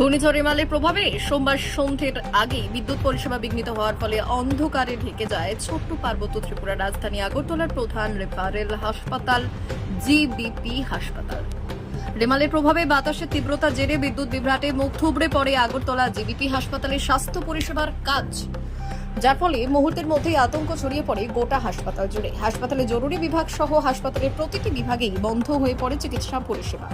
ঘূর্ণিঝড় রেমালের প্রভাবে সোমবার সন্ধ্যের আগেই বিদ্যুৎ পরিষেবা বিঘ্নিত হওয়ার ফলে অন্ধকারে ঢেকে যায় ছোট্ট পার্বত্য ত্রিপুরা রাজধানী আগরতলার প্রধান রেফারেল হাসপাতাল, জিবিপি হাসপাতাল। রেমালের প্রভাবে বাতাসের তীব্রতা জেরে বিদ্যুৎ বিভ্রাটে মুখ থুবড়ে পড়ে আগরতলা জিবিপি হাসপাতালের স্বাস্থ্য পরিষেবার কাজ। যার ফলে মুহূর্তের মধ্যেই আতঙ্ক ছড়িয়ে পড়ে গোটা হাসপাতাল জুড়ে। হাসপাতালে জরুরি বিভাগ সহ হাসপাতালের প্রতিটি বিভাগেই বন্ধ হয়ে পড়ে চিকিৎসা পরিষেবা।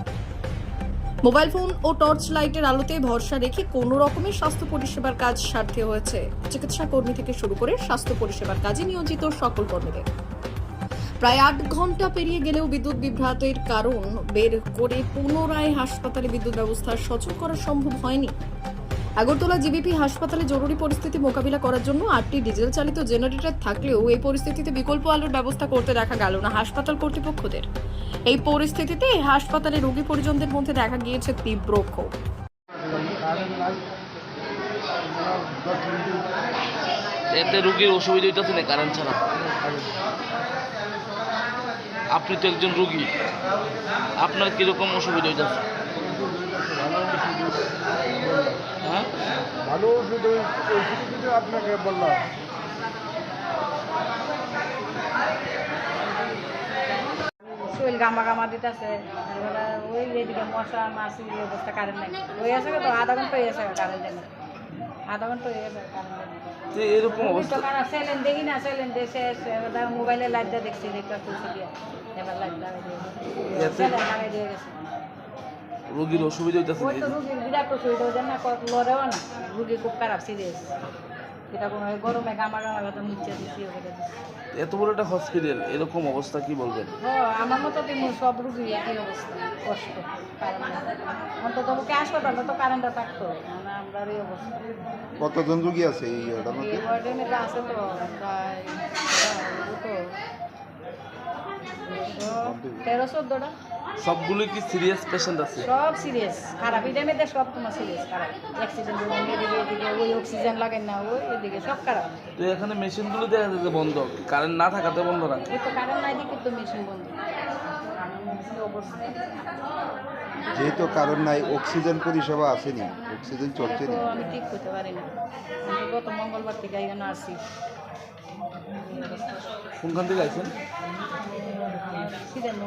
মোবাইল ফোন ও টর্চ লাইটের আলোতে ভরসা রেখে কোনো রকমের স্বাস্থ্য পরিষেবার কাজ সার্থে হয়েছে। চিকিৎসা কর্মী থেকে শুরু করে স্বাস্থ্য পরিষেবার কাজে নিয়োজিত সকল কর্মীদের। প্রায় আট ঘণ্টা পেরিয়ে গেলেও বিদ্যুৎ বিভ্রাতের কারণ বের করে পুনরায় হাসপাতালে বিদ্যুৎ ব্যবস্থা সচল করা সম্ভব হয়নি। আগরতলা জিবিপি হাসপাতালে জরুরি পরিস্থিতি মোকাবিলা করার জন্য আটটি ডিজেল চালিত জেনারেটর থাকলেও এই পরিস্থিতিতে বিকল্প আলোর ব্যবস্থা করতে দেখা গেল না হাসপাতাল কর্তৃপক্ষদের। এই পরিস্থিতিতে হাসপাতালে রোগী পরিজনদের মধ্যে দেখা গিয়েছে তীব্র ক্ষোভ। এতে রুগীর অসুবিধা হইতেছে না কারেন্ট ছাড়া। আপনি তো একজন রুগী। আপনার কীরকম অসুবিধা হইতেছে? ভালো ওষুধ ওই ওষুধ কিন্তু আপনাকে বললাম। শরীর গামা গামা দিতেছে। ওই এদিকে মশা মাছি এই অবস্থা কারেন্ট নাই। ওই আছে তো আধা ঘণ্টা হয়ে গেছে কারেন্ট নেই। আধা ঘণ্টা হয়ে গেছে কারেন্ট নেই। এরকম অবস্থা সেলেন দেখি না সেলেন মোবাইলে লাইট দেখছি দেখতে তুলছি দিয়ে। এবার দিয়ে গেছে। রুগীর অসুবিধা হইতেছে ওই তো রুগী বিরাট অসুবিধা হচ্ছে না কত লড়েও না রুগী খুব খারাপ সিরিয়াস এটা কোনো গরমে গামা গামা কথা নিচে দিচ্ছি ওকে এত বড় একটা হসপিটাল এরকম অবস্থা কি বলবেন? ও আমার মতো তুমি সব রুগী একই অবস্থা কষ্ট কারণ অন্তত মুখে হাসপাতালে তো কারেন্টটা থাকতো মানে আমরা এই অবস্থা। কতজন রুগী আছে এই ওটার মধ্যে? আছে তো প্রায় কত তেরো চোদ্দোটা। সবগুলো কি সিরিয়াস পেশেন্ট আছে? সব সিরিয়াস খারাপ এই টাইমে সব তোমার সিরিয়াস খারাপ। অ্যাক্সিডেন্ট এদিকে এদিকে ওই অক্সিজেন লাগে না ওই এদিকে সব খারাপ। তো এখানে মেশিনগুলো দেখা যাচ্ছে বন্ধ। কারেন্ট না থাকাতে বন্ধ রাখে ওই তো কারেন্ট নাই দিকে তো মেশিন বন্ধ। যেহেতু কারণ নাই অক্সিজেন পরিষেবা আসেনি অক্সিজেন চলছে তো না। আমি ঠিক করতে পারি না। আমি গত মঙ্গলবার থেকে এখানে আসি। এই। কোনখান থেকে আইছেন সিদ্ধান্ত